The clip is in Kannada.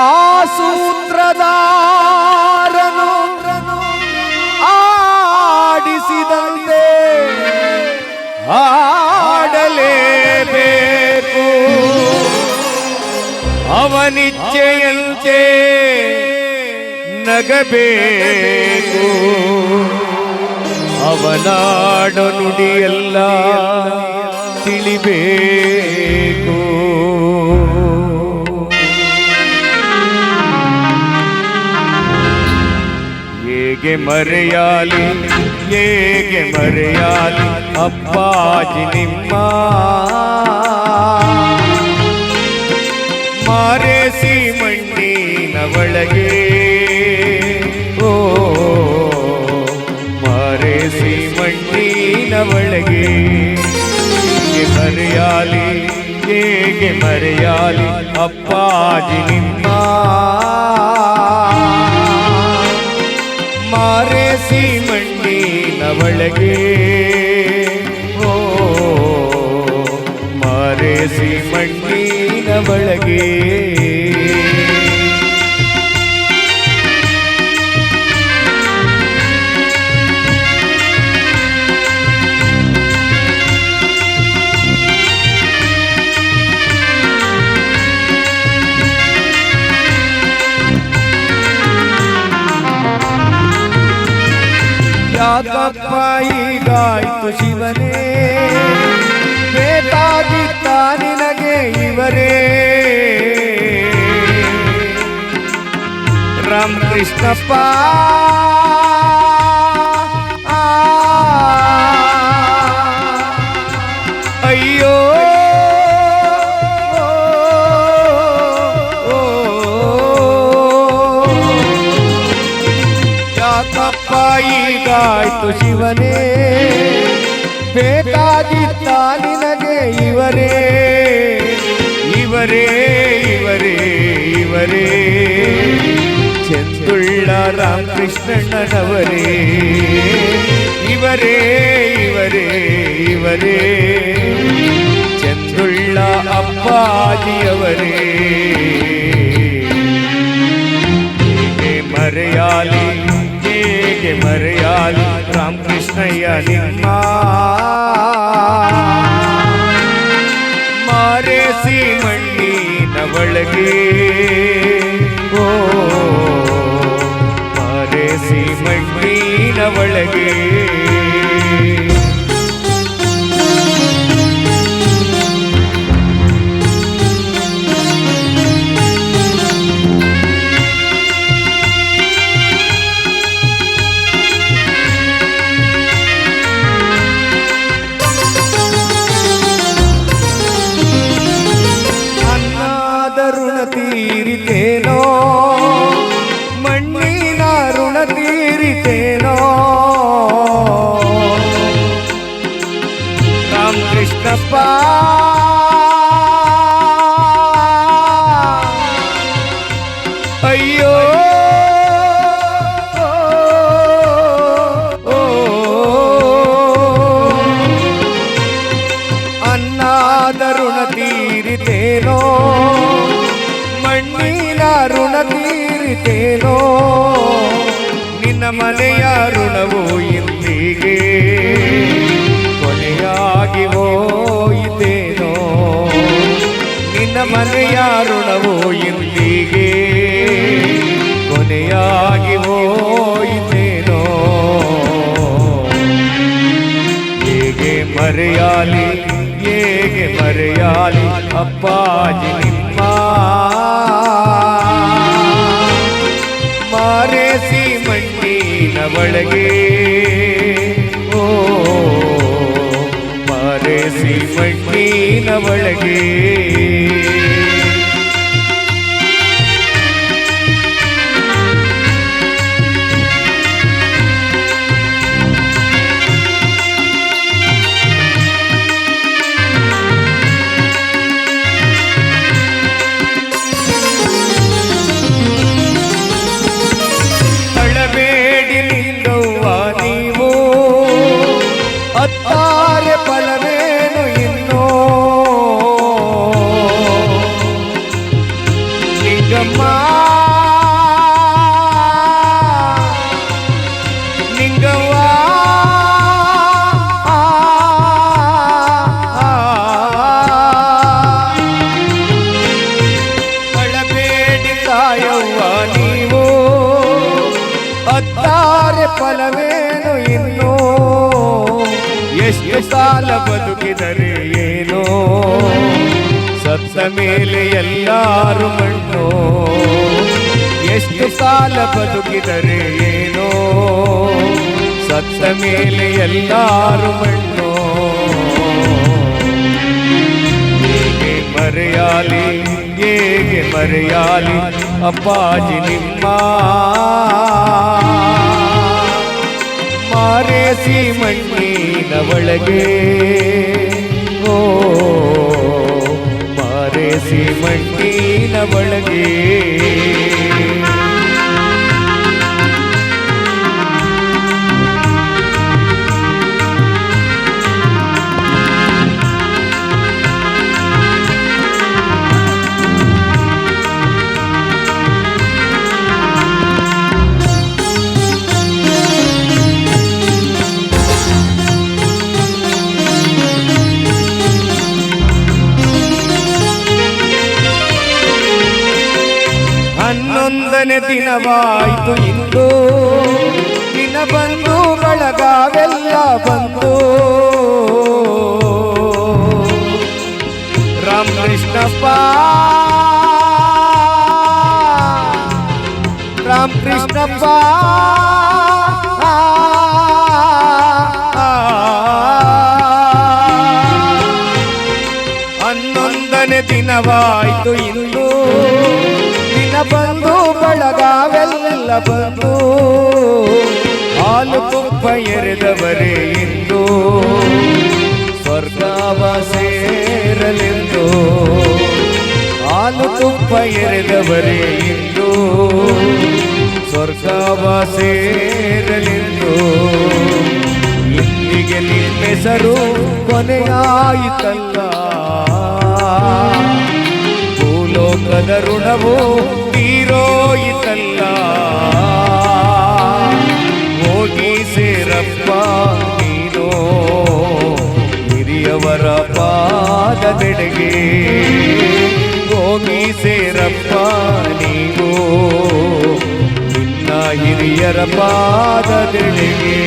ಆ ಸೂತ್ರಧಾರನು ಆಡಿಸಿದಂತೆ ಆಡಲೇಬೇಕು ಅವನಿಚ್ಛೆಯಂತೆ ನಗಬೇಕು. ಅವನಾಡ ನುಡಿಯಲ್ಲ ತಿಳಿಬೇಕು. ಮರೆಯಾಲಿ ಹೇಗೆ ಮರೆಯಾಲಿ ಅಪ್ಪಾಜಿ ನಿಮ್ಮ ಮಾರೇಸಿ ಮಣ್ಣಿನ ಒಳಗೆ ಓ ಮಾರೇಸಿ ಮಣ್ಣಿನ ಒಳಗೆ ಹೇಗೆ ಮರೆಯಾಲಿ ಹೇಗೆ ಮರೆಯಾಲಿ ಅಪ್ಪಾಜಿ ನಿಮ್ಮ ಮಾರೇಸಿ ಮಣ್ಣಿನ ಒಳಗೆ ಓ ಮಾರೇಸಿ જાત પાઈ ગાય ખુશી બને બેતાજી તારી નગે ઈવરે. રામકૃષ્ણ પા ಈಗಾಯ್ತು ಶಿವನೇ ಬೇಕಾಗಿತ್ತ ನಿನಗೆ ಇವರೇ ಇವರೇ ಇವರೇ ಇವರೇ ಚಂದುಳ್ಳ ರಾಮಕೃಷ್ಣಣ್ಣನವರೇ ಇವರೇ ಇವರೇ ಇವರೇ ಚಂದುಳ್ಳ ಅಪ್ಪಾಜಿಯವರೇ ಹೇಗೆ ಮರೆಯಾಲಿ ಹೇಗೆ ಮರೆಯಾಲಿ ರಾಮಕೃಷ್ಣಯ್ಯ ನಿಮ್ಮ ಮಾರೇಸಿ ಮಣ್ಣಿನ ಒಳಗೆ ಓ ಮಾರೇಸಿ ಮಣ್ಣಿನ ಒಳಗೆ ತೀರಿತೇನೋ? ಮಣ್ಣಿನ ಋಣ ತೀರಿತೇನೋ? ನಿನ್ನ ಮನೆಯ ಋಣವು ಇಂದಿಗೆ ಕೊನೆಯಾಗಿ ಹೋಯಿತೇನೋ ನಿನ್ನ ಮನೆಯ ಋಣವು ಇಂದಿಗೆ ಕೊನೆಯಾಗಿ ಹೋಯಿತೇನೋ ಹೇಗೆ ಮರೆಯಾಲಿ? वाली अब्बा जी मारे सी मंडी न बड़गे। ओ मारे सी मंडी न बड़गे। ಸಾಲ ಬದುಕಿದರೆ ಏನೋ? ಸತ್ತ ಮೇಲೆ ಎಲ್ಲಾರು ಮಣ್ಣು. ಎಷ್ಟು ಸಾಲ ಬದುಕಿದರೆ ಏನೋ? ಸತ್ತ ಮೇಲೆ ಎಲ್ಲಾರು ಮಣ್ಣು. ಹೇಗೆ ಮರೆಯಾಲಿ ಹೇಗೆ ಮರೆಯಾಲಿ ಅಪ್ಪಾಜಿ ನಿಮ್ಮ ಮಾರೇಸಿ ಮಣ್ಣಿನ ಒಳಗೆ. ಓ ಮಾರೇಸಿ ಮಣ್ಣಿನ ಒಳಗೆ. ಹನ್ನೊಂದನೇ ದಿನವಾಯಿತು ಇಂದು. ದಿನ ಬಂದು ಬಳಗಾವೆಲ್ಲ ಬಂದು ರಾಮಕೃಷ್ಣಪ್ಪ ರಾಮಕೃಷ್ಣಪ್ಪ ರಾಮ ಕೃಷ್ಣಪ್ಪ. ಹನ್ನೊಂದನೇ ದಿನವಾಯಿತು ಇಂದು. ದಿನ ಬಂದು ಬಳಗಾವೆಲ್ಲ ಬಂದು ಹಾಲು ತುಪ್ಪ ಎರೆದವರೇ ಇಂದು. ಸ್ವರ್ಗಾವ ಸೇರಲೆಂದು ಹಾಲು ತುಪ್ಪ ಎರೆದವರೇ ಇಂದು. ಸ್ವರ್ಗಾವ ಸೇರಲೆಂದು ಇಂದಿಗೆ ನಿಮ್ಮೆಸರು ಕೊನೆಯಾಯಿತಲ್ಲ. ಭೂಲೋಕದ ಋಣವು ತೀರೋಯಿತಲ್ಲ ಹೋಗಿ ಸೇರಪ್ಪ ನೀನು ಹಿರಿಯವರ ಪಾದದೆಡೆಗೆ ಹೋಗಿ ಸೇರಪ್ಪ ನೀನು ನಿನ್ನ ಹಿರಿಯರ ಪಾದದೆಡೆಗೆ